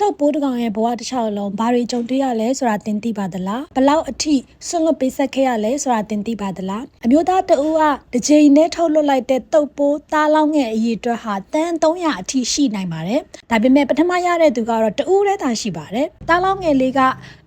တုတ်ပိုးတကောင်ရဲ့ဘဝတစ်လျှောက်လုံးဘာတွေကြုံတွေ့ရလဲဆိုတာသင်သိပါသလားဘလောက်အထိဆွန့်လွတ်ပေးဆက်ခဲ့ရလဲဆိုတာသင်သိပါသလားအမျိုးသားတဦးကတစ်ချိန်နဲ့ထုတ်လွတ်လိုက်တဲ့တုတ်ပိုးသားလောင်းငယ်အရေးအတွက်ဟာတန်300အထိရှိနိုင်ပါတယ်ဒါပေမဲ့ပထမရတဲ့သူကတော့တဦးတည်းသာရှိပါတယ်သားလောင်းငယ်လေးက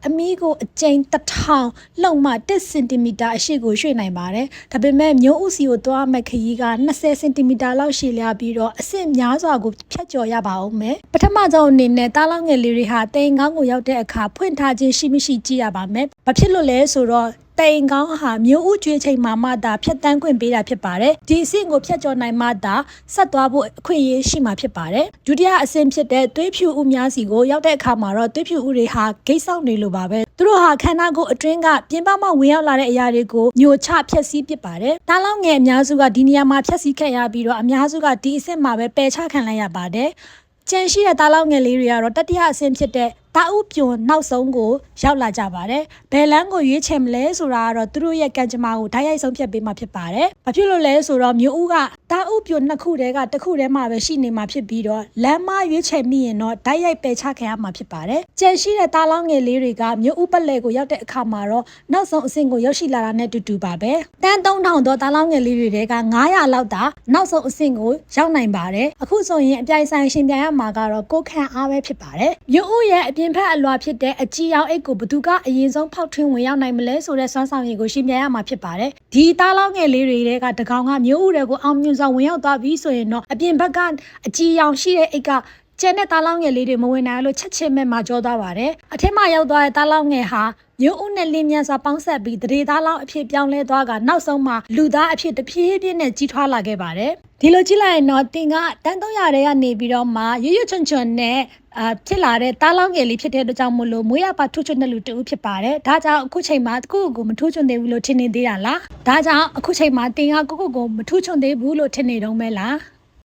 အမီးကိုအကျိန်တစ်ထောင်လုံမှ1စင်တီမီတာအရှိကိုရွှေ့နိုင်ပါတယ်ဒါပေမဲ့မျိုးဥစီကိုသွားမဲ့ခရီးက20စင်တီမီတာလောက်ရှည်လျားပြီးတော့အဆင့်များစွာကိုဖြတ်ကျော်ရပါအောင်မယ်ပထမဆုံးအနေနဲ့သားလောင်းငယ်လေးတွေဟာတိမ်ကောင်းကိုရောက်တဲ့အခါဖွင့်ထားခြင်းရှိမရှိကြည့်ရပါမယ်ဘာဖြစ်လို့လဲဆိုတော့တိမ်ကောင်းဟာမျိုးဥကျွေးချိန်မှာမှသာဖြတ်တန်းခွင့်ပေးတာဖြစ်ပါတယ်ဒီအဆင့်ကိုဖြတ်ကျော်နိုင်မှသာဆက်သွားဖို့အခွင့်အရေးရှိမှာဖြစ်ပါတယ်ဒုတိယအဆင့်ဖြစ်တဲ့သွေးဖြူဥများစီကိုရောက်တဲ့အခါမှာတော့သွေးဖြူဥတွေဟာဂိတ်ဆောက်နေလို့ပါပဲသူတို့ဟာခန္ဓာကိုယ်အတွင်းကပြင်ပမှဝင်ရောက်လာတဲ့အရာတွေကိုညှိုချဖျက်ဆီးပစ်ပါတယ်တားလောင်းငယ်အများစုကဒီနေရာမှာဖျက်ဆီးခဲ့ရပြီးတော့အများစုကဒီအဆင့်မှာပဲပယ်ချခံလိုက်ရပါတယ် ကျန်ရှိတဲ့တားလောင်းငယ်လေးတွေကတော့တတိယအဆင့်ဖြစ်တဲ့ တာဥပြွန်နောက်ဆုံးကိုရောက်လာကြပါတယ်။ဘယ်လန်းကိုရွေးချယ်မလဲဆိုတာကတော့သူတို့ရဲ့ကံကြမ္မာကိုဓာတ်ရိုက်ဆုံးဖြတ်ပေးမှာဖြစ်ပါတယ်။ဘာဖြစ်လို့လဲဆိုတော့မြို့ဦးကတာဥပြွန်နှစ်ခုတည်းကတစ်ခုတည်းမှာပဲရှိနေမှာဖြစ်ပြီးတော့လမ်းမရွေးချယ်မိရင်တော့ဓာတ်ရိုက်ပယ်ချခံရမှာဖြစ်ပါတယ်။ကြံရှိတဲ့တားလောင်းငယ်လေးတွေကမြို့ဦးပက်လေကိုရောက်တဲ့အခါမှာတော့နောက်ဆုံးအဆင့်ကိုရောက်ရှိလာတာနဲ့တူတူပါပဲ။တန်း3000တော့တားလောင်းငယ်လေးတွေက900လောက်သာနောက်ဆုံးအဆင့်ကိုရောက်နိုင်ပါတယ်။အခုဆိုရင်အပြိုင်ဆိုင်ရှင်ပြိုင်ရမှာကတော့ကိုခန့်အားပဲဖြစ်ပါတယ်။မြို့ဦးရဲ့အပြင်ဖက်အလွာဖြစ်တဲ့အကြီးအောင်အိတ်ကိုဘသူကအရင်ဆုံးဖောက်ထွင်းဝင်ရောက်နိုင်မလဲဆိုတဲ့စွမ်းဆောင်ရည်ကိုရှင်းပြရမှာဖြစ်ပါတယ်။ဒီသားလောင်းငယ်လေးတွေကတကောင်ကမြို့ဦးတွေကိုအောင်မြင်စွာဝင်ရောက်သွားပြီဆိုရင်တော့အပြင်ဘက်ကအကြီးအောင်ရှိတဲ့အိတ်က ကျန်တဲ့သားလောင်းငယ်လေးတွေမဝင်နိုင်လို့ချက်ချင်းမဲ့မှာကြောသွားပါတယ်။အထက်မှာရောက်သွားတဲ့သားလောင်းငယ်ဟာမြို့ဦးနဲ့လင်းမြန်စွာပေါင်းဆက်ပြီးတရေသားလောင်းအဖြစ်ပြောင်းလဲသွားကနောက်ဆုံးမှာလူသားအဖြစ်တဖြည်းဖြည်းနဲ့ကြီးထွားလာခဲ့ပါတယ်။ဒီလိုကြည့်လိုက်ရင်တော့တင်ကတန်း300ရဲကနေပြီးတော့မှရွရွချွန်ချွန်နဲ့အာဖြစ်လာတဲ့တားလောင်းငယ်လေးဖြစ်တဲ့အတွက်ကြောင့်မို့လို့မွေးရပါထူးချွန်တဲ့လူတူဖြစ်ပါတယ်။ဒါကြောင့်အခုချိန်မှာတခုကိုမထူးချွန်သေးဘူးလို့ထင်နေသေးတာလား။ဒါကြောင့်အခုချိန်မှာတင်ကကိုကိုကိုမထူးချွန်သေးဘူးလို့ထင်နေတော့မဲလား။